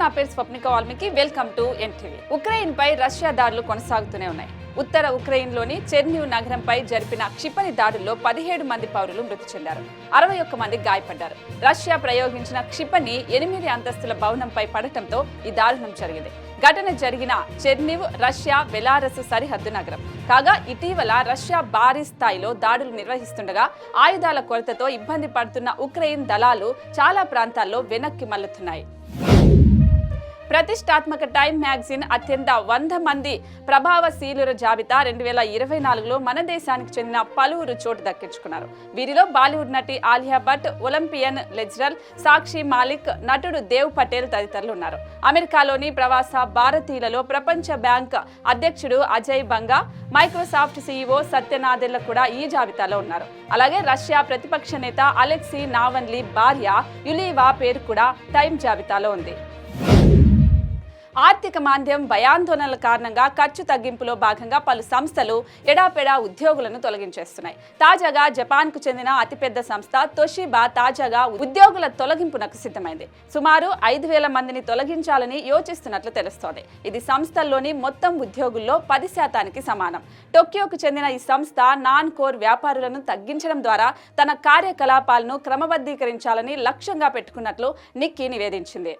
నా పేరు Swapnika Valmiki. Welcome to NTV Ukraine pi Russia దాడులు కొనసాగుతూనే ఉన్నాయి. ఉత్తర ఉక్రెయిన్లోని చెర్నివ్ నగరంపై జరిపిన క్షిపణి దాడుల్లో పదిహేడు మంది పౌరులు మృతి చెందారు. అరవై ఒక్క మంది గాయపడ్డారు. రష్యా ప్రయోగించిన క్షిపణి ఎనిమిది అంతస్తుల భవనంపై పడటంతో ఈ దారుణం జరిగింది. ఘటన జరిగిన చెర్నివ్ రష్యా బెలారస్ సరిహద్దు నగరం. కాగా ఇటీవల రష్యా భారీ స్థాయిలో దాడులు నిర్వహిస్తుండగా ఆయుధాల కొరతతో ఇబ్బంది పడుతున్న ఉక్రెయిన్ దళాలు చాలా ప్రాంతాల్లో వెనక్కి మల్లుతున్నాయి ప్రతిష్టాత్మక టైమ్ మ్యాగజైన్ అత్యంత వంద మంది ప్రభావశీలుల జాబితా రెండు వేల ఇరవై నాలుగులో మన దేశానికి చెందిన పలువురు చోటు దక్కించుకున్నారు. వీరిలో బాలీవుడ్ నటి ఆలియా భట్ ఒలింపియన్ లెజరల్ సాక్షి మాలిక్ నటుడు దేవ్ పటేల్ తదితరులు ఉన్నారు. అమెరికాలోని ప్రవాస భారతీయులలో ప్రపంచ బ్యాంక్ అధ్యక్షుడు అజయ్ బంగా మైక్రోసాఫ్ట్ సీఈఓ సత్యనాదెల్ల కూడా ఈ జాబితాలో ఉన్నారు. అలాగే రష్యా ప్రతిపక్ష నేత అలెక్సీ నావన్లీ భార్య యులీవా పేరు కూడా టైమ్ జాబితాలో ఉంది. ఆర్థిక మాంద్యం భయాందోళనల కారణంగా ఖర్చు తగ్గింపులో భాగంగా పలు సంస్థలు ఎడాపెడా ఉద్యోగులను తొలగించేస్తున్నాయి. తాజాగా జపాన్కు చెందిన అతిపెద్ద సంస్థ తొషిబా తాజాగా ఉద్యోగుల తొలగింపునకు సిద్ధమైంది. సుమారు ఐదు వేల మందిని తొలగించాలని యోచిస్తున్నట్లు తెలుస్తోంది. ఇది సంస్థల్లోని మొత్తం ఉద్యోగుల్లో పది శాతానికి సమానం. టోక్యోకు చెందిన ఈ సంస్థ నాన్ కోర్ వ్యాపారులను తగ్గించడం ద్వారా తన కార్యకలాపాలను క్రమబద్ధీకరించాలని లక్ష్యంగా పెట్టుకున్నట్లు నిక్కీ నివేదించింది.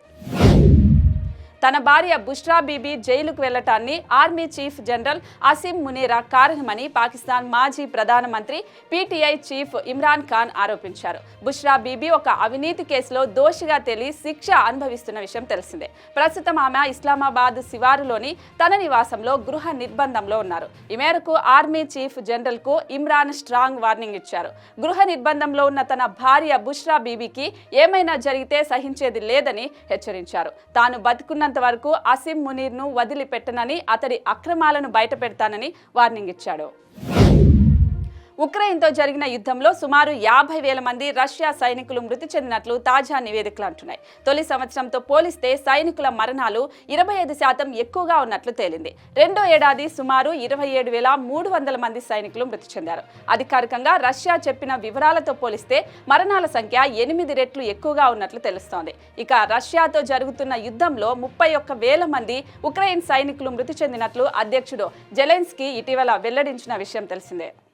తన భార్య బుష్రా బీబీ జైలుకు వెళ్ళటాన్ని army chief general Asim Munir కారణమని పాకిస్తాన్ మాజీ ప్రధానమంత్రి పీటీఐ చీఫ్ ఇమ్రాన్ ఖాన్ ఆరోపించారు. బుష్రా బీబీ ఒక అవినీతి కేసులో దోషిగా తేలి శిక్ష అనుభవిస్తున్న విషయం తెలిసిందే. ప్రస్తుతం ఆమె ఇస్లామాబాద్ శివారులోని తన నివాసంలో గృహ నిర్బంధంలో ఉన్నారు. ఈ మేరకు ఆర్మీ చీఫ్ జనరల్కు ఇమ్రాన్ స్ట్రాంగ్ వార్నింగ్ ఇచ్చారు. గృహ నిర్బంధంలో ఉన్న తన భార్య బుష్రా బీబీకి ఏమైనా జరిగితే సహించేది లేదని హెచ్చరించారు. తాను బతుకున్న వరకు అసిం మునీర్ను వదిలిపెట్టనని అతడి అక్రమాలను బయటపెడతానని వార్నింగ్ ఇచ్చాడు. ఉక్రెయిన్తో జరిగిన యుద్ధంలో సుమారు యాభై వేల మంది రష్యా సైనికులు మృతి చెందినట్లు తాజా నివేదికలు అంటున్నాయి. తొలి సంవత్సరంతో పోలిస్తే సైనికుల మరణాలు ఇరవై ఐదు శాతం ఎక్కువగా ఉన్నట్లు తేలింది. రెండో ఏడాది సుమారు ఇరవై ఏడు వేల మూడు వందల మంది సైనికులు మృతి చెందారు. అధికారికంగా రష్యా చెప్పిన వివరాలతో పోలిస్తే మరణాల సంఖ్య ఎనిమిది రెట్లు ఎక్కువగా ఉన్నట్లు తెలుస్తోంది. ఇక రష్యాతో జరుగుతున్న యుద్ధంలో ముప్పై ఒక్క వేల మంది ఉక్రెయిన్ సైనికులు మృతి చెందినట్లు అధ్యక్షుడు జెలెన్స్కీ ఇటీవల వెల్లడించిన విషయం తెలిసిందే.